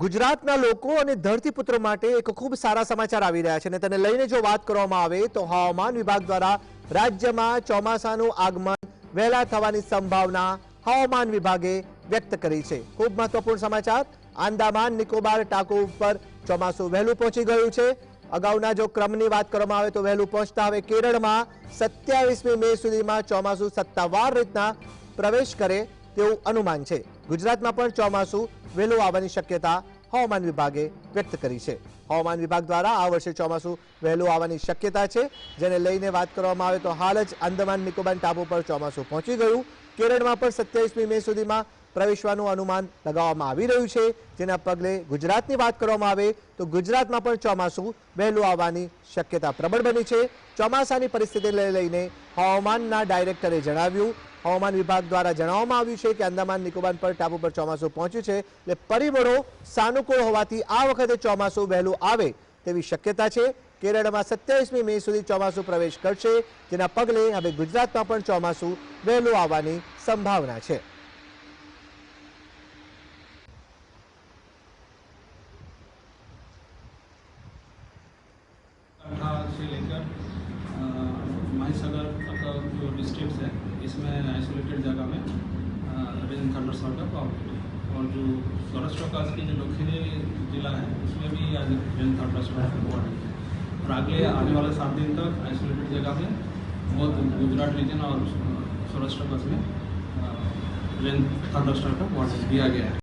ગુજરાતના લોકો અને ધરતીપુત્ર માટે એક ખૂબ સારા સમાચાર આવી રહ્યા છે અને તેના લઈને જે વાત કરવામાં આવે તો હવામાન વિભાગ દ્વારા રાજ્યમાં ચોમાસાનો આગમન વહેલા થવાની સંભાવના હવામાન વિભાગે વ્યક્ત કરી છે ખૂબ મહત્વપૂર્ણ સમાચાર આંદામાન નિકોબાર ટાકો પર ચોમાસુ વહેલું પહોંચી ગયું છે અગાઉના જો ક્રમની વાત કરવામાં આવે તો વહેલું પહોંચતા આવે કેરળમાં 27મી મે સુધીમાં ચોમાસુ સત્તાવાર રીતેના પ્રવેશ કરે તેવું અનુમાન છે ગુજરાતમાં પણ ચોમાસુ વહેલું આવવાની શક્યતા હવામાન વિભાગે વ્યક્ત કરી છે હવામાન વિભાગ દ્વારા આ વર્ષે ચોમાસું વહેલું આવવાની શક્યતા છે જેને લઈને વાત કરવામાં આવે તો હાલ જ આંદામાન નિકોબાર ટાપુ પર ચોમાસું પહોંચી ગયું કેરળમાં પણ સત્યાવીસમી મે સુધીમાં પ્રવેશવાનું અનુમાન લગાવવામાં આવી રહ્યું છે જેના પગલે ગુજરાતની વાત કરવામાં આવે તો ગુજરાતમાં પણ ચોમાસું વહેલું આવવાની શક્યતા પ્રબળ બની છે ચોમાસાની પરિસ્થિતિને લઈને હવામાનના ડાયરેક્ટરે જણાવ્યું હવામાન વિભાગ દ્વારા જણાવવામાં આવ્યું છે કે અંદામાન નિકોબાર પર ટાપુ પર ચોમાસું પહોંચ્યું છે એટલે પરિબળો સાનુકૂળ હોવાથી આ વખતે ચોમાસું વહેલું આવે તેવી શક્યતા છે કેરળમાં સત્યાવીસમી મે સુધી ચોમાસું પ્રવેશ કરશે જેના પગલે હવે ગુજરાતમાં પણ ચોમાસું વહેલું આવવાની સંભાવના છે से जो डिस्ट्रिक्ट हैं इसमें आइसोलेटेड जगह में रेन खंडर साहब का पावर और जो सौराष्ट्र का जो दक्षिणी जिला है उसमें भी आज रेन खंडर साहब का वार्ड है और अगले आने वाले सात दिन तक आइसोलेटेड जगह में बहुत गुजरात रीजन और सौराष्ट्र विकास में रेन थंडरस्टॉर्म का वार्निंग दिया गया है